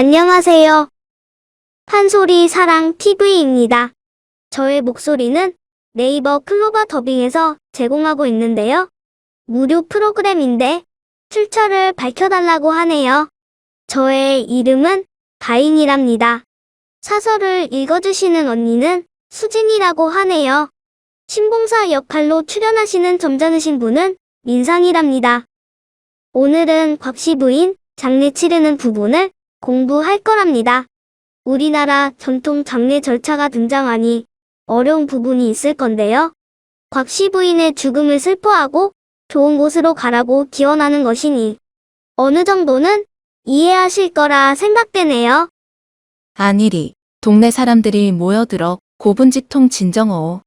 안녕하세요. 판소리 사랑 TV입니다. 저의 목소리는 네이버 클로바 더빙에서 제공하고 있는데요. 무료 프로그램인데 출처를 밝혀달라고 하네요. 저의 이름은 다인이랍니다. 사설을 읽어주시는 언니는 수진이라고 하네요. 신봉사 역할로 출연하시는 점잖으신 분은 민상이랍니다. 오늘은 곽씨 부인 장례 치르는 부분을 공부할 거랍니다. 우리나라 전통 장례 절차가 등장하니 어려운 부분이 있을 건데요. 곽씨 부인의 죽음을 슬퍼하고 좋은 곳으로 가라고 기원하는 것이니 어느 정도는 이해하실 거라 생각되네요. 아니리, 동네 사람들이 모여들어 고분지통 진정어.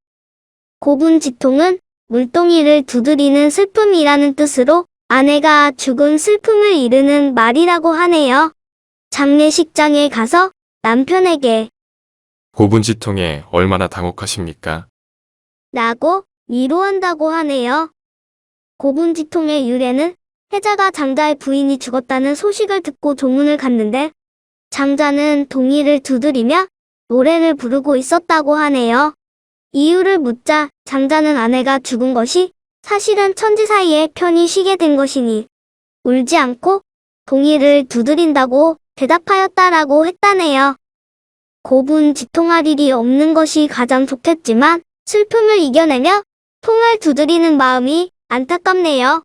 고분지통은 물동이를 두드리는 슬픔이라는 뜻으로 아내가 죽은 슬픔을 이르는 말이라고 하네요. 장례식장에 가서 남편에게 고분지통에 얼마나 당혹하십니까? 라고 위로한다고 하네요. 고분지통의 유래는 해자가 장자의 부인이 죽었다는 소식을 듣고 조문을 갔는데 장자는 동이를 두드리며 노래를 부르고 있었다고 하네요. 이유를 묻자 장자는 아내가 죽은 것이 사실은 천지 사이에 편히 쉬게 된 것이니 울지 않고 동이를 두드린다고 대답하였다라고 했다네요. 고분 지통할 일이 없는 것이 가장 좋겠지만 슬픔을 이겨내며 통을 두드리는 마음이 안타깝네요.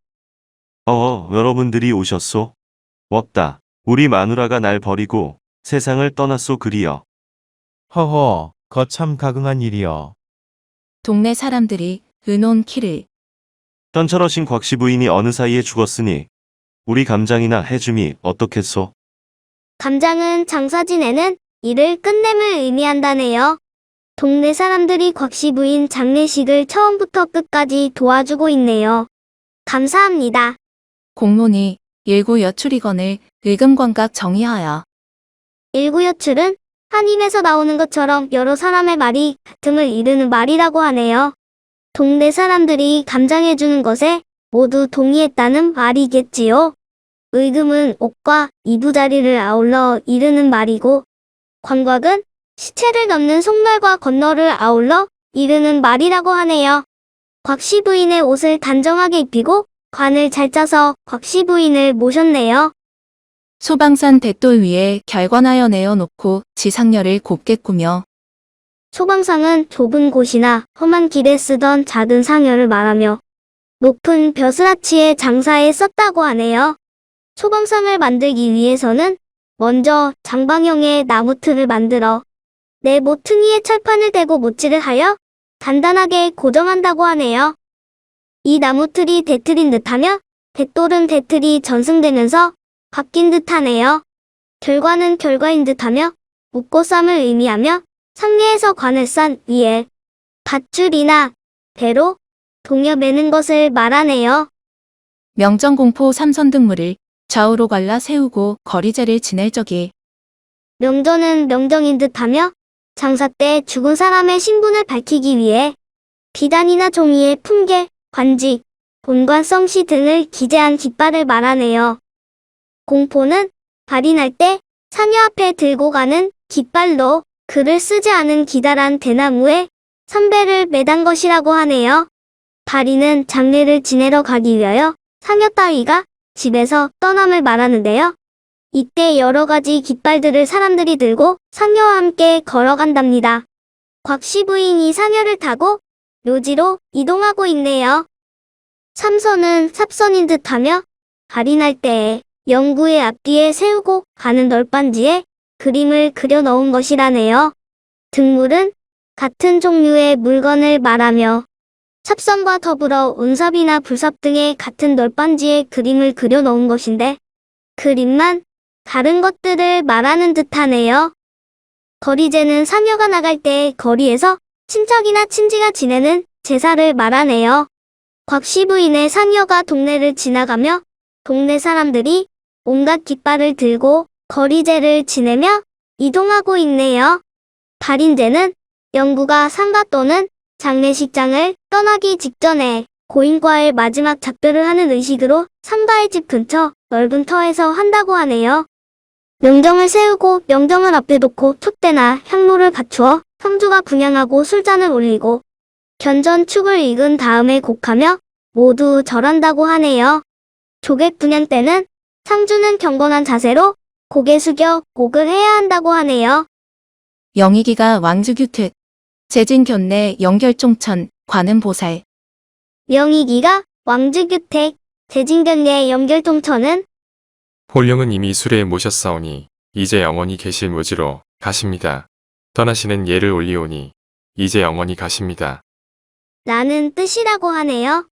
어, 여러분들이 오셨소? 웍다. 우리 마누라가 날 버리고 세상을 떠났소 그리여. 허허, 거참 가긍한 일이여. 동네 사람들이 은온 키를 떤철어신 곽씨 부인이 어느 사이에 죽었으니 우리 감장이나 해줌이 어떻겠소? 감장은 장사 지내는 일을 끝냄을 의미한다네요. 동네 사람들이 곽씨 부인 장례식을 처음부터 끝까지 도와주고 있네요. 감사합니다. 공론이 일구 여출이건을 의금광각 정의하여 일구여출은 한임에서 나오는 것처럼 여러 사람의 말이 같음을 이루는 말이라고 하네요. 동네 사람들이 감장해주는 것에 모두 동의했다는 말이겠지요. 의금은 옷과 이부자리를 아울러 이르는 말이고, 광곽은 시체를 넘는 속말과 건너를 아울러 이르는 말이라고 하네요. 곽씨 부인의 옷을 단정하게 입히고 관을 잘 짜서 곽씨 부인을 모셨네요. 소방산 대돌 위에 결관하여 내어놓고 지상렬을 곱게 꾸며 소방상은 좁은 곳이나 험한 길에 쓰던 작은 상여를 말하며 높은 벼슬아치의 장사에 썼다고 하네요. 소방상을 만들기 위해서는 먼저 장방형의 나무 틀을 만들어 내 모퉁이에 철판을 대고 못질을 하여 단단하게 고정한다고 하네요. 이 나무 틀이 대틀인 듯하며 대돌은 대틀이 전승되면서 바뀐 듯하네요. 결과는 결과인 듯하며 묵고 쌈을 의미하며 상례에서 관을 싼 위에 밧줄이나 배로 동여 매는 것을 말하네요. 명정공포 삼선 등물을 좌우로 갈라 세우고 거리제를 지낼 적이 명전은 명정인 듯하며 장사 때 죽은 사람의 신분을 밝히기 위해 비단이나 종이에 품계, 관직, 본관성시 등을 기재한 깃발을 말하네요. 공포는 발인할 때 사녀 앞에 들고 가는 깃발로 글을 쓰지 않은 기다란 대나무에 선배를 매단 것이라고 하네요. 발인은 장례를 지내러 가기 위하여 상여 따위가 집에서 떠남을 말하는데요. 이때 여러 가지 깃발들을 사람들이 들고 상여와 함께 걸어간답니다. 곽씨 부인이 상여를 타고 묘지로 이동하고 있네요. 삼선은 삽선인 듯하며 발인할 때에 영구의 앞뒤에 세우고 가는 널빤지에 그림을 그려 넣은 것이라네요. 등물은 같은 종류의 물건을 말하며 삽선과 더불어 운삽이나 불삽 등의 같은 널빤지에 그림을 그려 넣은 것인데 그림만 다른 것들을 말하는 듯하네요. 거리제는 상여가 나갈 때 거리에서 친척이나 친지가 지내는 제사를 말하네요. 곽씨 부인의 상여가 동네를 지나가며 동네 사람들이 온갖 깃발을 들고 거리제를 지내며 이동하고 있네요. 발인제는 영구가 상가 또는 장례식장을 떠나기 직전에 고인과의 마지막 작별을 하는 의식으로 상가의 집 근처 넓은 터에서 한다고 하네요. 명정을 세우고 명정을 앞에 놓고 촛대나 향로를 갖추어 성주가 분양하고 술잔을 올리고 견전 축을 읽은 다음에 곡하며 모두 절한다고 하네요. 조객 분양 때는 상주는 경건한 자세로 고개 숙여 곡을 해야 한다고 하네요. 영희기가 왕주규특. 재진 견내 연결종천, 관음보살. 명의기가 왕주규택, 재진견례 연결동천은 홀령은 이미 수레에 모셨사오니 이제 영원히 계실 무지로 가십니다. 떠나시는 예를 올리오니 이제 영원히 가십니다. 라는 뜻이라고 하네요.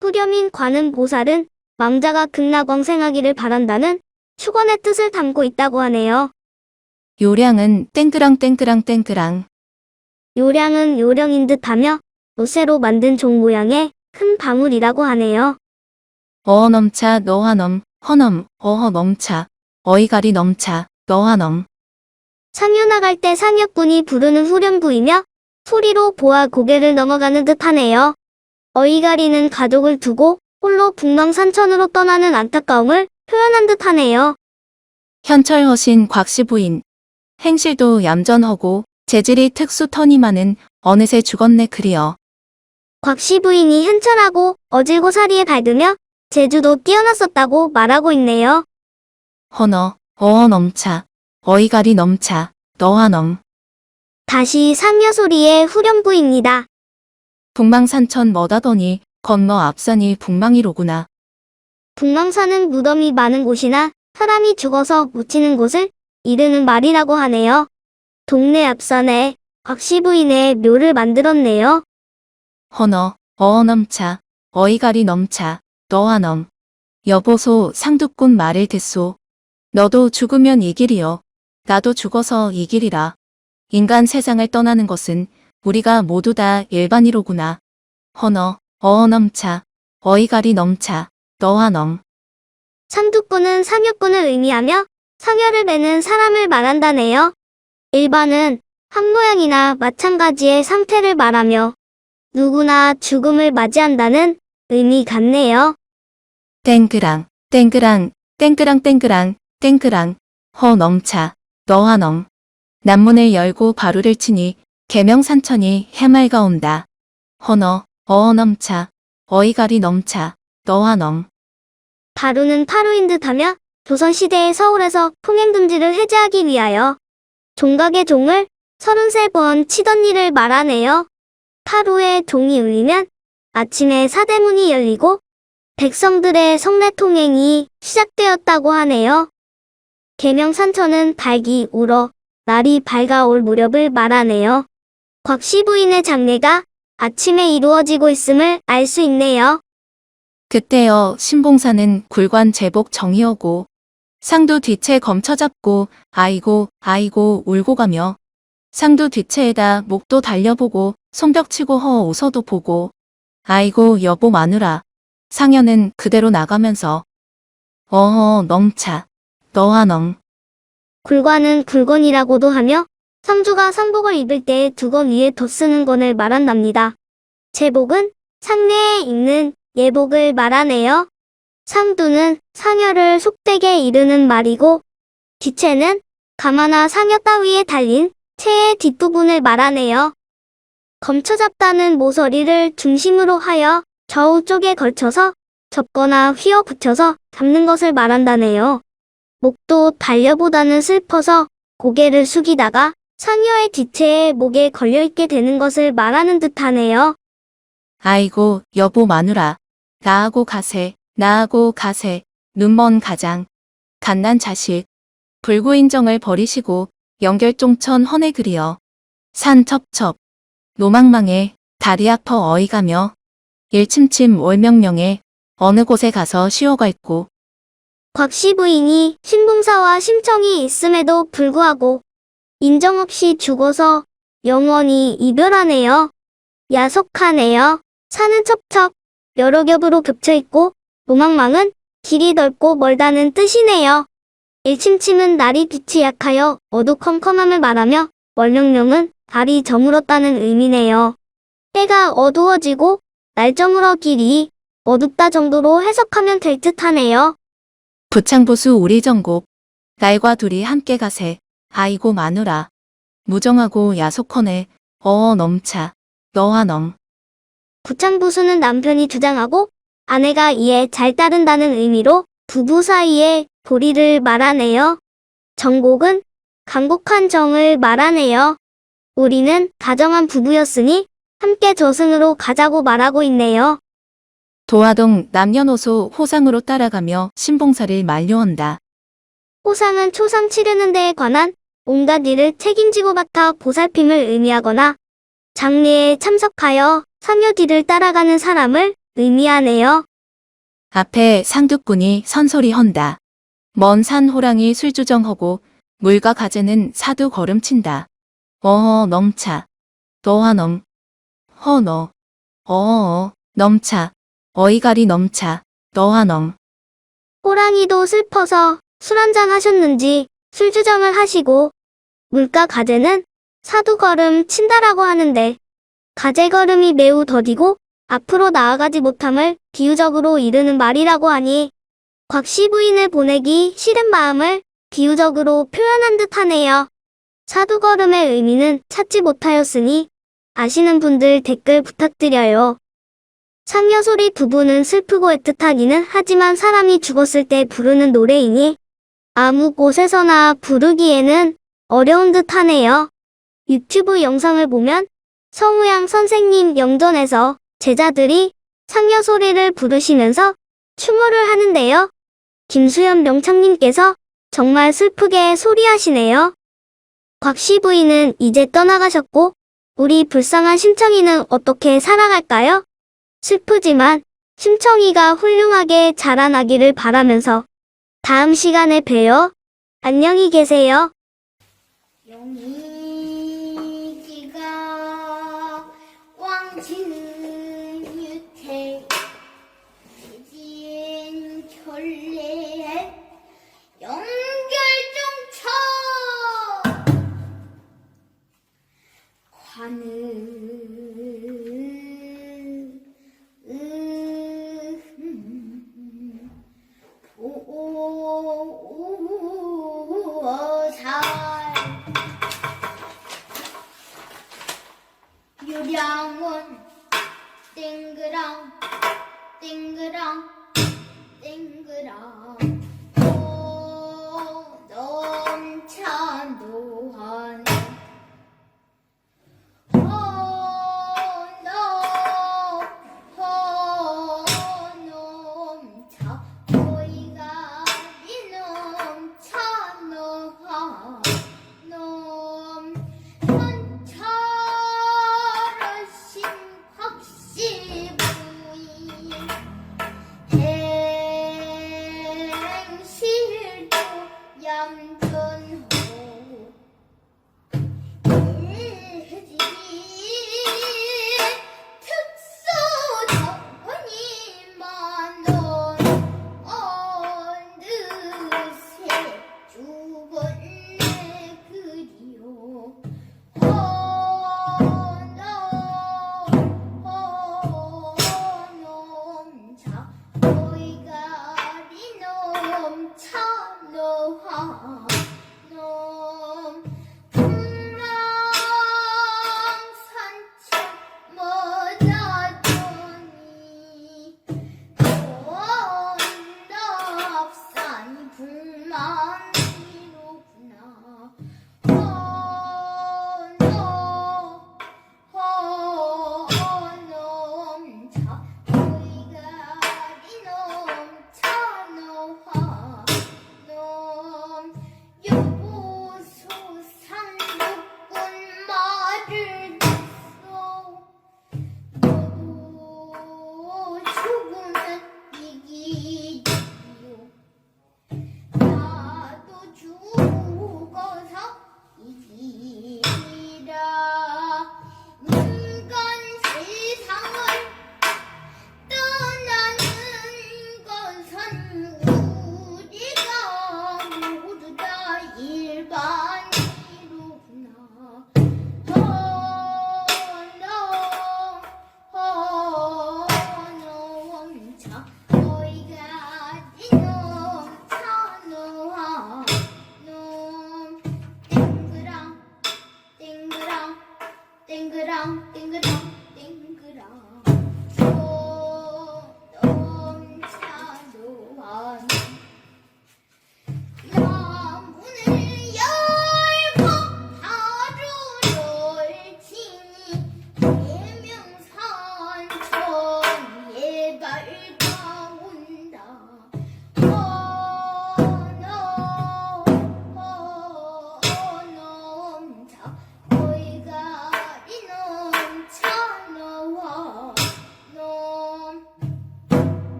후렴인 관음 보살은 왕자가 극락왕생하기를 바란다는 축원의 뜻을 담고 있다고 하네요. 요량은 땡그랑 땡그랑 땡그랑. 요량은 요령인 듯하며 노쇠로 만든 종 모양의 큰 방울이라고 하네요. 어어 넘차 너하 넘, 허넘, 어허 넘차. 어이가리 넘차, 너하 넘. 상여 나갈 때 상여꾼이 부르는 후렴구이며 소리로 보아 고개를 넘어가는 듯하네요. 어이가리는 가족을 두고 홀로 북망산천으로 떠나는 안타까움을 표현한 듯하네요. 현철허신 곽씨 부인. 행실도 얌전하고 재질이 특수 터니 많은 어느새 죽었네 그리어. 곽씨 부인이 현철하고 어질고 사리에 밝으며 제주도 뛰어났었다고 말하고 있네요. 허너, 어어 넘차. 어이가리 넘차, 너하 넘. 다시 상여 소리의 후렴구입니다. 북망산천 뭐다더니 건너 앞산이 북망이로구나. 북망산은 무덤이 많은 곳이나 사람이 죽어서 묻히는 곳을 이르는 말이라고 하네요. 동네 앞산에 곽씨 부인의 묘를 만들었네요. 허너, 어어 넘차, 어이가리 넘차, 너하 넘. 여보소 상두꾼 말을 듣소. 너도 죽으면 이 길이여. 나도 죽어서 이 길이라. 인간 세상을 떠나는 것은 우리가 모두 다 일반이로구나. 허너, 어어 넘차, 어이가리 넘차, 너하 넘. 상두꾼은 상여꾼을 의미하며 상여를 매는 사람을 말한다네요. 일반은 한 모양이나 마찬가지의 상태를 말하며 누구나 죽음을 맞이한다는 의미 같네요. 땡그랑, 땡그랑, 땡그랑 땡그랑, 땡그랑, 허 넘차, 너하 넘. 남문을 열고 바루를 치니 계명산천이 해맑아 온다. 허너, 어어 넘차, 어이가리 넘차, 너하 넘. 바루는 파루인 듯하며 조선시대의 서울에서 통행금지를 해제하기 위하여 종각의 종을 33번 치던 일을 말하네요. 파루의 종이 울리면 아침에 사대문이 열리고 백성들의 성례 통행이 시작되었다고 하네요. 계명산천은 닭이 울어 날이 밝아올 무렵을 말하네요. 곽씨 부인의 장례가 아침에 이루어지고 있음을 알 수 있네요. 그때여 신봉사는 굴관 제복 정이어고 상도 뒤채 검쳐 잡고 아이고 아이고 울고 가며 상도 뒤채에다 목도 달려보고 손뼉치고 허 웃어도 보고 아이고 여보 마누라 상여는 그대로 나가면서 어허 넘차 너하 넘 굴관은 굴건이라고도 하며 상주가 상복을 입을 때 두건 위에 덧쓰는 건을 말한답니다. 제복은 상례에 입는 예복을 말하네요. 상두는 상여를 속되게 이르는 말이고 뒤채는 가마나 상여 따위에 달린 채의 뒷부분을 말하네요. 검쳐잡다는 모서리를 중심으로 하여 좌우 쪽에 걸쳐서 접거나 휘어 붙여서 잡는 것을 말한다네요. 목도 달려보다는 슬퍼서 고개를 숙이다가 상여의 뒤채에 목에 걸려있게 되는 것을 말하는 듯하네요. 아이고 여보 마누라 나하고 가세 나하고 가세 눈먼 가장 갓난 자식 불구인정을 버리시고 연결종천 헌에 그리어 산 첩첩 노망망에 다리 아퍼 어이가며 일침침 월명명에 어느 곳에 가서 쉬어갈고 곽씨 부인이 신봉사와 심청이 있음에도 불구하고 인정 없이 죽어서 영원히 이별하네요. 야속하네요. 산은 첩첩 여러 겹으로 겹쳐 있고 노망망은 길이 넓고 멀다는 뜻이네요. 일침침은 날이 빛이 약하여 어두컴컴함을 말하며 월명명은 달이 저물었다는 의미네요. 해가 어두워지고 날 저물어 길이 어둡다 정도로 해석하면 될 듯하네요. 부창보수 우리 정곡 날과 둘이 함께 가세. 아이고 마누라. 무정하고 야속하네. 어어 넘차. 너와 넘. 구창부수는 남편이 주장하고 아내가 이에 잘 따른다는 의미로 부부 사이에 도리를 말하네요. 정곡은 강곡한 정을 말하네요. 우리는 다정한 부부였으니 함께 저승으로 가자고 말하고 있네요. 도화동 남녀노소 호상으로 따라가며 신봉사를 만료한다. 호상은 초상 치르는 데에 관한 온갖 일을 책임지고 맡아 보살핌을 의미하거나 장례에 참석하여 상여 뒤를 따라가는 사람을 의미하네요. 앞에 상두꾼이 선소리 헌다. 먼 산 호랑이 술주정하고 물과 가재는 사두 걸음친다. 어어 넘차. 너와 넘. 허너. 어어 넘차. 어이가리 넘차. 너와 넘. 호랑이도 슬퍼서 술 한잔 하셨는지 술주정을 하시고 물가 가재는 사두 걸음 친다라고 하는데 가재 걸음이 매우 더디고 앞으로 나아가지 못함을 비유적으로 이르는 말이라고 하니 곽씨 부인을 보내기 싫은 마음을 비유적으로 표현한 듯하네요. 사두걸음의 의미는 찾지 못하였으니 아시는 분들 댓글 부탁드려요. 상여소리 부부는 슬프고 애틋하기는 하지만 사람이 죽었을 때 부르는 노래이니 아무 곳에서나 부르기에는 어려운 듯 하네요. 유튜브 영상을 보면 성우양 선생님 영전에서 제자들이 상여 소리를 부르시면서 추모를 하는데요. 김수현 명창님께서 정말 슬프게 소리하시네요. 곽씨 부인은 이제 떠나가셨고 우리 불쌍한 심청이는 어떻게 살아갈까요? 슬프지만 심청이가 훌륭하게 자라나기를 바라면서 다음 시간에 봬요. 안녕히 계세요. 용이